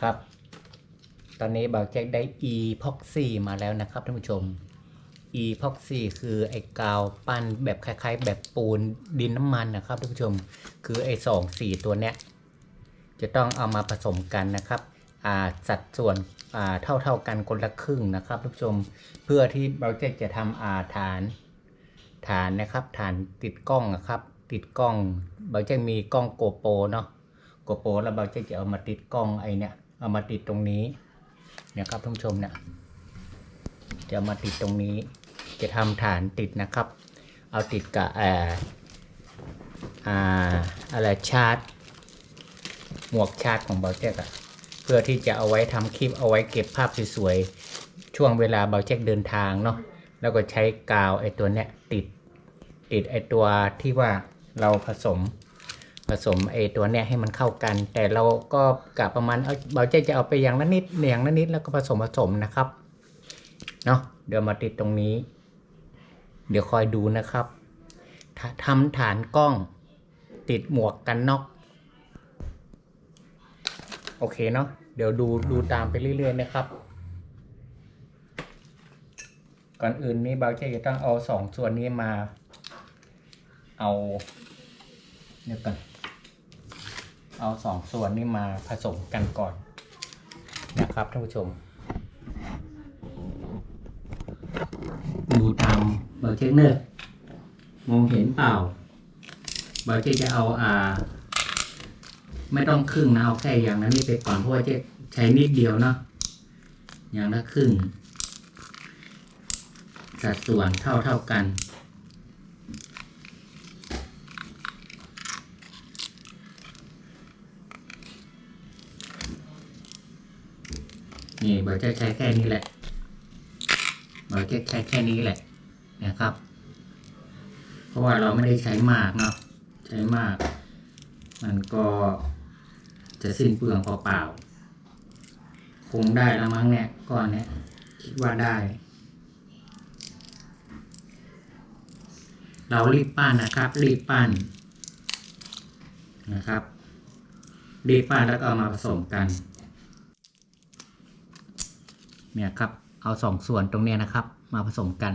ครับ ตอนนี้เบาแจ็คได้ e p o x y มาแล้วนะครับท่านผู้ชม e p o x y คือไอ้กาวปั้นแบบคล้าย ๆ แบบปูนดินน้ำมันนะครับท่านผู้ชม คือไอ้สองสีตัวเนี้ยจะต้องเอามาผสมกันนะครับสัดส่วนเท่าๆกันคนละครึ่งนะครับท่านผู้ชม เพื่อที่เบาแจ็คจะทำาฐานฐานนะครับฐานติดกล้องนะครับ ติดกล้องเบาแจ็คมีกล้องโกโปรเนาะโกโปรแล้วเบาแจ็คจะเอามาติดกล้องไอเนี่ย เอามาติดตรงนี้นี่ยครับท่านผู้ชมเนี่ยจะมาติดตรงนี้ จะทำฐานติดนะครับ เอาติดกับเอ่ออ่าอะไรชาร์จ หมวกชาร์จของเบาแจ็คอะเพื่อที่จะเอาไว้ทำคลิปเอาไว้เก็บภาพสวยๆช่วงเวลาเบาแจ็คเดินทางเนาะแล้วก็ใช้กาวไอตัวเนี้ยติดติดไอตัวที่ว่าเราผสม ผสมไอตัวเนี้ยให้มันเข้ากัน แต่เราก็กะประมาณเอาเบาใจจะเอาไปอย่างละนิดอย่างละนิดแล้วก็ผสมผสมนะครับเนาะเดี๋ยวมาติดตรงนี้ เดี๋ยวคอยดูนะครับทำฐานกล้องติดหมวกกันน็อกโอเคเนาะเดี๋ยวดูดูตามไปเรื่อย ๆ นะครับ ก่อนอื่นนี้เบาใจจะต้องเอาสองส่วนนี้มา เอาเดี๋ยวกัน เอาสองส่วนนี้มาผสมกันก่อนนะครับท่านผู้ชม ดูตามเบอร์เทคเนอร์มองเห็นเปล่าเบอร์เทคจะเอาอ่า ไม่ต้องครึ่งนะเอาแค่อย่างนั้นนี่ไปก่อนเพราะว่าจะใช้นิดเดียวเนาะอย่างละครึ่งสัดส่วนเท่าเท่ากัน นี่เบอร์จะใช้แค่นี้แหละเบอร์จะใช้แค่นี้แหละนะครับ เพราะว่าเราไม่ได้ใช้มากเนาะใช้มาก มันก็จะสิ้นเปลืองเปล่าๆคงได้แล้วมั้งเนี่ยก้อนเนี่ยคิดว่าได้ เรารีบปั้นนะครับ รีบปั้นนะครับรีบปั้นแล้วก็เอามาผสมกัน เนี่ยครับเอาสองส่วนตรงนี้นะครับ มาผสมกัน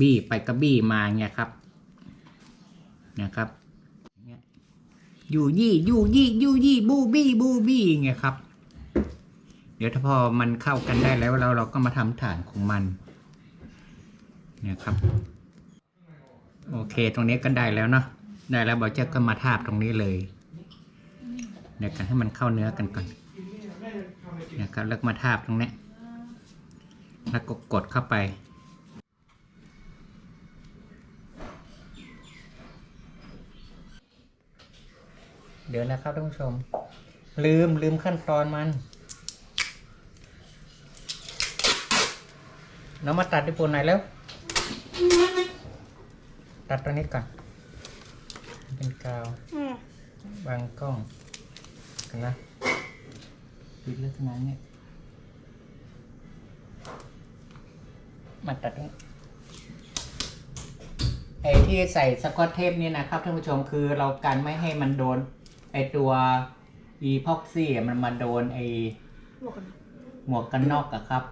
บี้ไปกระบี้มาเนี่ยครับนะครับเนี่ยี่ยู่ยี่ยู่ยี่บูบี้บูบี้เงี้ยครับ เดี๋ยวถ้าพอมันเข้ากันได้แล้วเราเราก็มาทำฐานของมันเนี่ยครับ โอเคตรงนี้ก็ได้แล้วเนาะได้แล้วบอเจ้าก็มาทาบตรงนี้เลยเดี๋ยวกันให้มันเข้าเนื้อกันก่อน นะครับแล้วก็มาทาบตรงเนี้ยแล้วก็กดเข้าไป เดี๋ยวนะครับท่านผู้ชม ลืมลืมขั้นตอนมันน้องมาตัดที่ปูนไหนอยแล้ว ตัดตรงนี้ก่อน เป็นกาวอืมวางกล้องกันนะ ปิดลักษณะเนี้ยมาตัดตรงนี้ไอ้ที่ใส่สกอตเทปเนี่ยนะครับท่านผู้ชมคือเรากันไม่ให้มันโดน ไอ้ตัวอีพ็อกซี่มันมาโดนไอ้หมวกกันน็อกอะครับ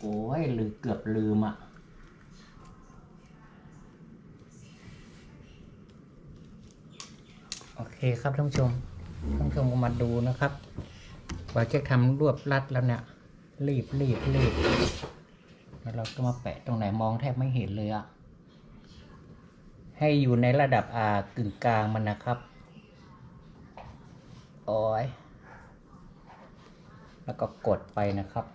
โอ้ยลืมเกือบลืมอะโอเคครับท่านผู้ชมท่านผู้ชมมาดูนะครับว่าจะทำรวบรัดแล้วเนี่ย รีบรีบรีบแล้วเราก็มาแปะตรงไหนมองแทบไม่เห็นเลยอะให้อยู่ในระดับอากึ่งกลางมันนะครับโอ้ยแล้วก็กดไปนะครับ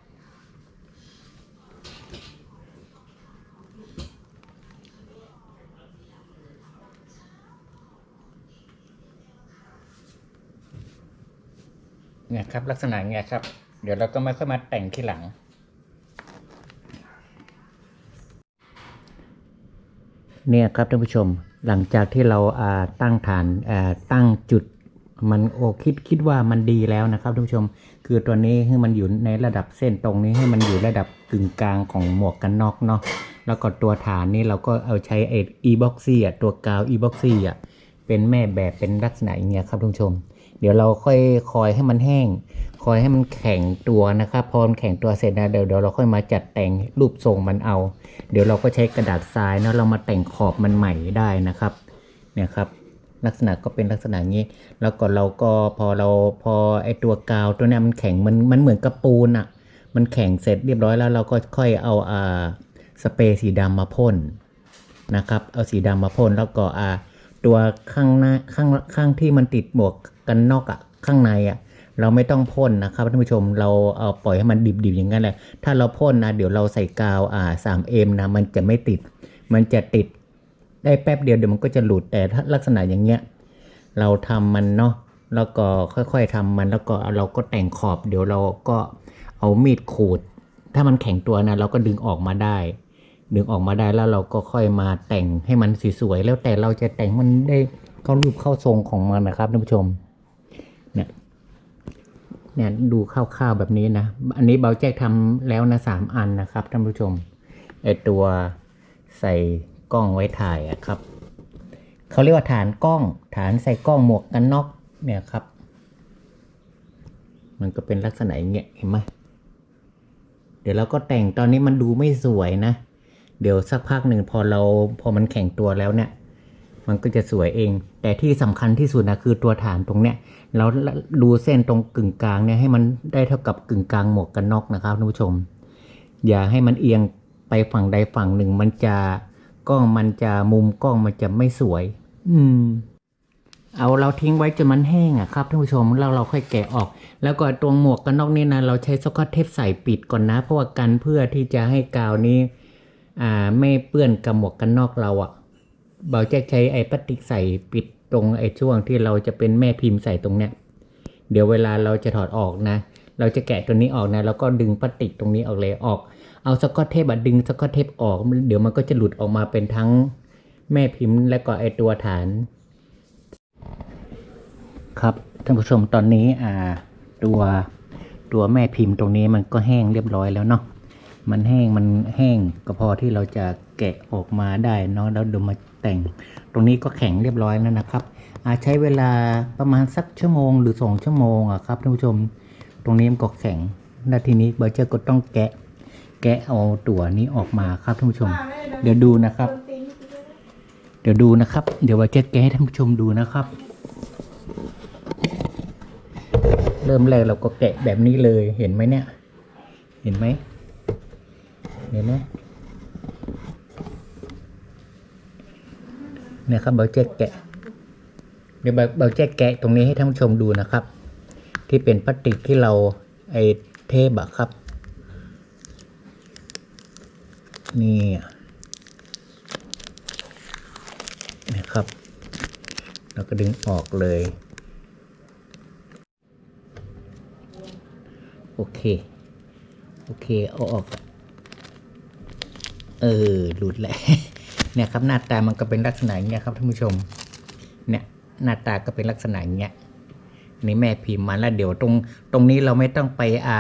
ครับ ลักษณะเงี้ยครับ เดี๋ยวเราก็ไม่ค่อยมาแต่งทีหลัง เนี่ยครับท่านผู้ชมหลังจากที่เราอ่าตั้งฐานอ่าตั้งจุดมันโอคิดคิดว่ามันดีแล้วนะครับท่านผู้ชม คือตัวนี้ให้มันอยู่ในระดับเส้นตรงนี้ให้มันอยู่ระดับกึ่งกลางของหมวกกันน็อกเนาะแล้วก็ตัวฐานนี่เราก็เอาใช้ไอ้ e-boxy อะตัวกาว e-boxy อะเป็นแม่แบบเป็นลักษณะอย่างเงี้ยครับท่านผู้ชม เดี๋ยวเราค่อยคอยให้มันแห้ง คอยให้มันแข็งตัวนะครับพอมันแข็งตัวเสร็จนะเดี๋ยวเดี๋ยวเราค่อยมาจัดแต่งรูปทรงมันเอา เดี๋ยวเราก็ใช้กระดาษทรายนะเรามาแต่งขอบมันใหม่ได้นะครับเนี่ยครับลักษณะก็เป็นลักษณะงนี้ แล้วก็เราก็พอเราพอไอตัวกาวตัวนี้มันแข็งมันมันเหมือนกระปูนอะ่ะ มันแข็งเสร็จเรียบร้อยแล้วเราก็ค่อยเอาอ่าสเปรย์สีดำมาพ่นนะครับ เอาสีดำมาพ่นแล้วก็อ่า ตัวข้างหน้าข้างข้างที่มันติดหมวกกันนอกอะ่ะข้างในอะ่ะเราไม่ต้องพ่นนะครับท่านผู้ชมเราเอาปล่อยให้มันดิบๆอย่างนั้นแหละถ้าเราพ่นนะเดี๋ยวเราใส่กาวอ่า 3M นะมันจะไม่ติด มันจะติดได้แป๊บเดียวเดี๋ยวมันก็จะหลุดแต่ถ้าลักษณะอย่างเงี้ยเราทำมันเนาะแล้วก็ค่อยๆทำมันแล้วก็เราก็แต่งขอบ เดี๋ยวเราก็เอามีดขูด ถ้ามันแข็งตัวนะเราก็ดึงออกมาได้ ดึงออกมาได้แล้วเราก็ค่อยมาแต่งให้มันสวยๆแล้วแต่เราจะแต่งมันได้เข้ารูปเข้าทรงของมันนะครับท่านผู้ชมเนี่ยเนี่ยดูคร่าวๆแบบนี้นะ อันนี้เบาแจ็คทำแล้วนะสามอันนะครับท่านผู้ชมไอตัวใส่กล้องไว้ถ่ายอะครับเขาเรียกว่าฐานกล้อง ฐานใส่กล้องหมวกกันน็อกเนี่ยครับ มันก็เป็นลักษณะอย่างเงี้ยเห็นไหมเดี๋ยวเราก็แต่งตอนนี้มันดูไม่สวยนะ เดี๋ยวสักพักหนึ่งพอเราพอมันแข็งตัวแล้วเนี่ย มันก็จะสวยเอง แต่ที่สำคัญที่สุดนะคือตัวฐานตรงเนี้ยเราดูเส้นตรงกึ่งกลางเนี่ยให้มันได้เท่ากับกึ่งกลางหมวกกันน็อกนะครับท่านผู้ชม อย่าให้มันเอียงไปฝั่งใดฝั่งหนึ่ง มันจะกล้องมันจะมุมกล้องมันจะไม่สวย อืมเอาเราทิ้งไว้จนมันแห้งอะครับท่านผู้ชมแล้วเราค่อยแกะออก แล้วก็ตรงหมวกกันน็อกนี่นะเราใช้สกอตเทปใส่ปิดก่อนนะ เพราะว่ากันเพื่อที่จะให้กาวนี้ อ่าไม่เปื้อนกับหมวกกันนอกเราอะเบาแจ็คใช้ไอ้พลาสติกใส่ปิดตรงไอ้ช่วงที่เราจะเป็นแม่พิมพ์ใส่ตรงเนี้ยเดี๋ยวเวลาเราจะถอดออกนะ เราจะแกะตัวนี้ออกนะ แล้วก็ดึงพลาสติกตรงนี้ออกเลยออก เอาสกอตเทปอะดึงสกอตเทปออก เดี๋ยวมันก็จะหลุดออกมาเป็นทั้งแม่พิมพ์และก็ไอตัวฐาน ครับท่านผู้ชมตอนนี้อ่าตัวตัวแม่พิมพ์ตรงนี้มันก็แห้งเรียบร้อยแล้วเนาะ มันแห้งมันแห้งก็พอที่เราจะแกะออกมาได้เนาะแล้วเดี๋ยวมาแต่ง ตรงนี้ก็แข็งเรียบร้อยแล้วนะครับอาใช้เวลาประมาณสักชั่วโมงหรือสองชั่วโมงอะครับท่านผู้ชม ตรงนี้มันก็แข็งแล้วทีนี้เบอร์เจอร์ก็ต้องแกะ แกะเอาตัวนี้ออกมาครับท่านผู้ชม เดี๋ยวดูนะครับ เดี๋ยวดูนะครับ เดี๋ยวเบอร์เจอร์แกะให้ท่านผู้ชมดูนะครับ เริ่มแรกเราก็แกะแบบนี้เลยเห็นไหมเนี่ย เห็นไหม เห็นไหมเนี่ยครับเบาแจ็คแกะ เดี๋ยวเบาเบาแจ็คแกะตรงนี้ให้ท่านผู้ชมดูนะครับ ที่เป็นพลาสติกที่เราไอเทปอะครับ นี่นะครับ เราก็ดึงออกเลย โอเค โอเค เอาออก เออหลุดแหละเนี่ยครับหน้าตามันก็เป็นลักษณะอย่างเงี้ยครับท่านผู้ชม เนี่ยหน้าตาก็เป็นลักษณะอย่างเงี้ยนี่แม่พิมพ์มาแล้วเดี๋ยวตรงตรงนี้เราไม่ต้องไปอ่า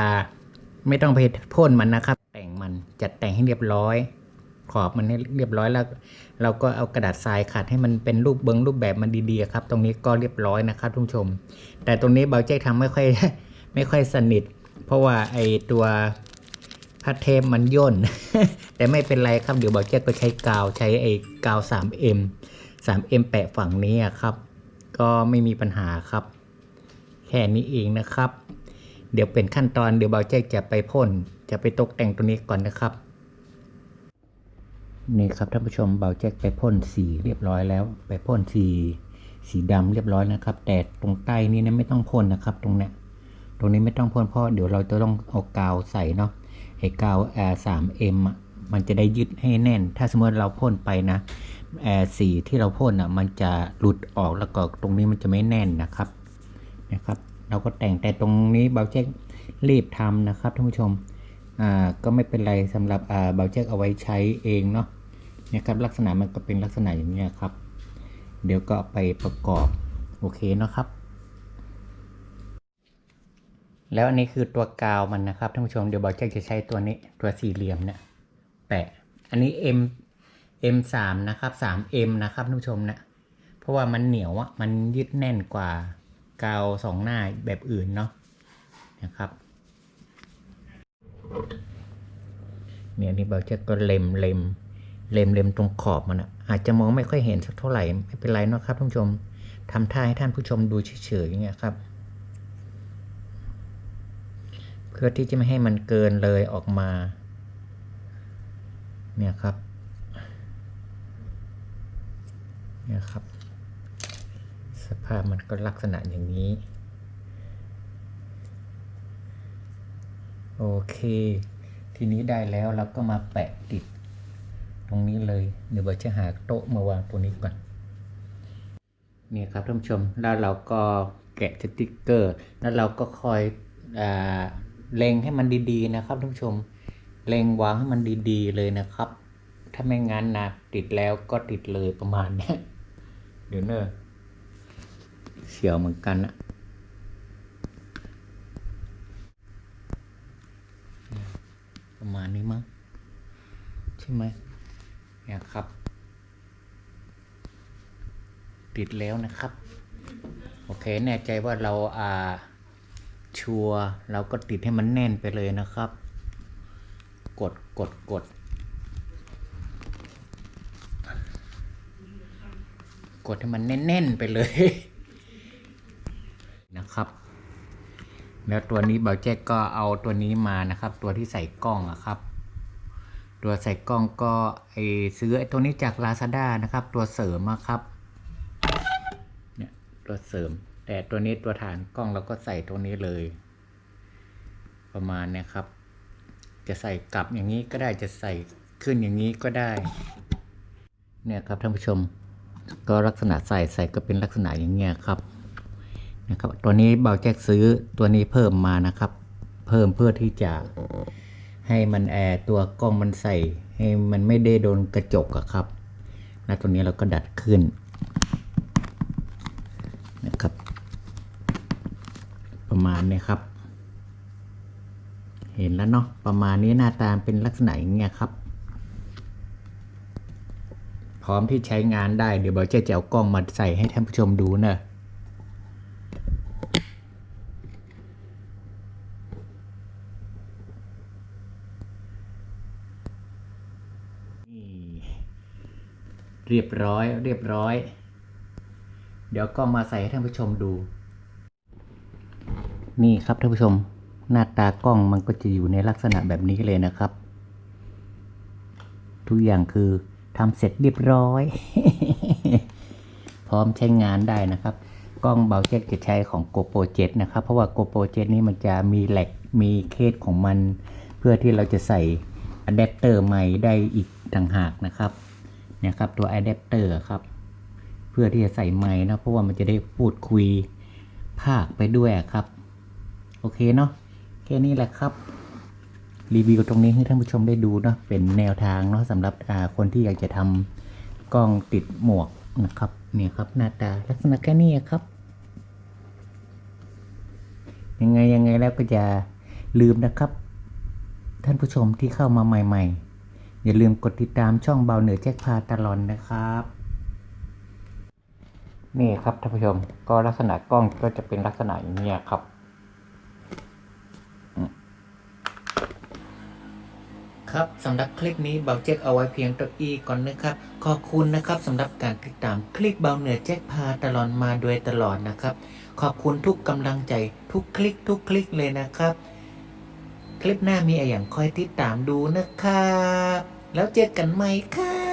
ไม่ต้องไปพ่นมันนะครับ แต่งมันจัดแต่งให้เรียบร้อย ขอบมันให้เรียบร้อยแล้ว เราก็เอากระดาษทรายขัดให้มันเป็นรูปเบิงรูปแบบมันดีๆครับ ตรงนี้ก็เรียบร้อยนะครับทุกผู้ชม แต่ตรงนี้เบาเจ๊ทำไม่ค่อยไม่ค่อยสนิท เพราะว่าไอตัว พัดเทปมันย่น แต่ไม่เป็นไรครับเดี๋ยวเบาเจ๊ก็ใช้กาวใช้ไอ้กาว 3M 3M แปะฝั่งนี้ครับ ก็ไม่มีปัญหาครับ แค่นี้เองนะครับ เดี๋ยวเป็นขั้นตอนเดี๋ยวเบาเจ๊จะไปพ่น จะไปตกแต่งตัวนี้ก่อนนะครับ นี่ครับท่านผู้ชมเบาแจ็คไปพ่นสีเรียบร้อยแล้ว ไปพ่นสีสีดำเรียบร้อยนะครับ แต่ตรงใต้นี้นะไม่ต้องพ่นนะครับ ตรงเนี้ยตรงนี้ไม่ต้องพ่นเพราะเดี๋ยวเราจะต้องเอากาวใส่เนาะ ไอ้กาว Air 3M อะมันจะได้ยึดให้แน่น ถ้าสมมติเราพ่นไปนะแอร์สีที่เราพ่นอะมันจะหลุดออกแล้วก็ตรงนี้มันจะไม่แน่นนะครับนะครับ เราก็แต่งแต่ตรงนี้เบาแจ็ครีบทำนะครับท่านผู้ชมอ่าก็ไม่เป็นไรสำหรับอ่าเบาแจ็คเอาไว้ใช้เองเนาะนี่ยครับลักษณะมันก็เป็นลักษณะอย่างนี้ครับ เดี๋ยวก็ไปประกอบโอเคเนาะครับ แล้วอันนี้คือตัวกาวมันนะครับท่านผู้ชมเดี๋ยวบอกแจ็คจะใช้ตัวนี้ตัวสี่เหลี่ยมเนี่ยแปะ อันนี้ M M สามนะครับสาม M นะครับท่านผู้ชมนะเพราะว่ามันเหนียวอะมันยึดแน่นกว่ากาวสองหน้าแบบอื่นเนาะนะครับเนี่ยนี่บอกแจ็คก็เล็มเล็มเล็มเล็มตรงขอบมันอะอาจจะมองไม่ค่อยเห็นสักเท่าไหร่ไม่เป็นไรเนาะครับท่านผู้ชมทำท่าให้ท่านผู้ชมดูเฉยๆอย่างเงี้ยครับ เพื่อที่จะไม่ให้มันเกินเลยออกมา เนี่ยครับ เนี่ยครับ สภาพมันก็ลักษณะอย่างนี้ โอเค ทีนี้ได้แล้วเราก็มาแปะติด ตรงนี้เลย เดี๋ยวเราจะหาโต๊ะมาวางตัวนี้ก่อนนี่ครับท่านผู้ชมแล้วเราก็แกะสติกเกอร์ แล้วเราก็คอยอ่า เล็งให้มันดีๆนะครับท่านผู้ชม เล็งวางให้มันดีๆเลยนะครับ ถ้าไม่งั้นนะติดแล้วก็ติดเลยประมาณนี้เดี๋ยวเนอะเสียวเหมือนกันนะประมาณนี้มั้งใช่ไหมเนี่ยครับ ติดแล้วนะครับ โอเค แน่ใจว่าเราอ่า ชัวร์เราก็ติดให้มันแน่นไปเลยนะครับ กดกดกด กดให้มันแน่นๆไปเลย นะครับ แล้วตัวนี้เบาแจ็คก็เอาตัวนี้มานะครับ ตัวที่ใส่กล้องอะครับ ตัวใส่กล้องก็ไอซื้อไอตัวนี้จาก Lazada นะครับ ตัวเสริมอะครับ เนี่ยตัวเสริม แต่ตัวนี้ตัวฐานกล้องเราก็ใส่ตัวนี้เลย ประมาณนี้ครับ จะใส่กลับอย่างนี้ก็ได้จะใส่ขึ้นอย่างนี้ก็ได้ เนี่ยครับท่านผู้ชม ก็ลักษณะใส่ใส่ก็เป็นลักษณะอย่างเงี้ยครับนะครับ ตัวนี้เบาแจ็คซื้อตัวนี้เพิ่มมานะครับ เพิ่มเพื่อที่จะให้มันแอร์ตัวกล้องมันใส่ ให้มันไม่ได้โดนกระจกอะครับแล้วตัวนี้เราก็ดัดขึ้นนะครับ ประมาณนี้ครับ เห็นแล้วเนาะประมาณนี้หน้าตาเป็นลักษณะอย่างเงี้ยครับ พร้อมที่ใช้งานได้เดี๋ยวเบาจะจะเอากล้องมาใส่ให้ท่านผู้ชมดูเนะเรียบร้อย เรียบร้อย เดี๋ยวกล้องมาใส่ให้ท่านผู้ชมดู นี่ครับท่านผู้ชมหน้าตากล้องมันก็จะอยู่ในลักษณะแบบนี้เลยนะครับ ทุกอย่างคือทำเสร็จเรียบร้อย พร้อมใช้งานได้นะครับ กล้องเบาเจ็ตจะใช้ของ GoPro 7 นะครับ เพราะว่า GoPro 7 นี้มันจะมีแหลกมีเคสของมัน เพื่อที่เราจะใส่อะแดปเตอร์ใหม่ได้อีกต่างหากนะครับเนี่ยครับตัวอะแดปเตอร์ครับ เพื่อที่จะใส่ไม้นะเพราะว่ามันจะได้พูดคุยภาคไปด้วยครับ โอเคเนาะแค่นี้แหละครับ รีวิวตรงนี้ให้ท่านผู้ชมได้ดูเนาะเป็นแนวทางเนาะสำหรับคนที่อยากจะทำกล้องติดหมวกนะครับเนี่ยครับหน้าตาลักษณะแค่นี้ครับ ยังไงยังไงแล้วก็อย่าลืมนะครับ ท่านผู้ชมที่เข้ามาใหม่ ๆ อย่าลืมกดติดตามช่องเบาเหนือแจ็คพาตลอนนะครับนี่ครับท่านผู้ชมก็ลักษณะกล้องก็จะเป็นลักษณะอย่างนี้ครับ ครับสำหรับคลิปนี้เบาเจ็กเอาไว้เพียงตัวอีก่อนนะครับ ขอบคุณนะครับสำหรับการติดตามคลิปเบาเหนือแจ็คพาตลอดมาโดยตลอดนะครับ ขอบคุณทุกกำลังใจทุกคลิกทุกคลิกเลยนะครับ คลิปหน้ามีอะไรอย่างคอยติดตามดูนะครับ แล้วเจอกันใหม่ครับ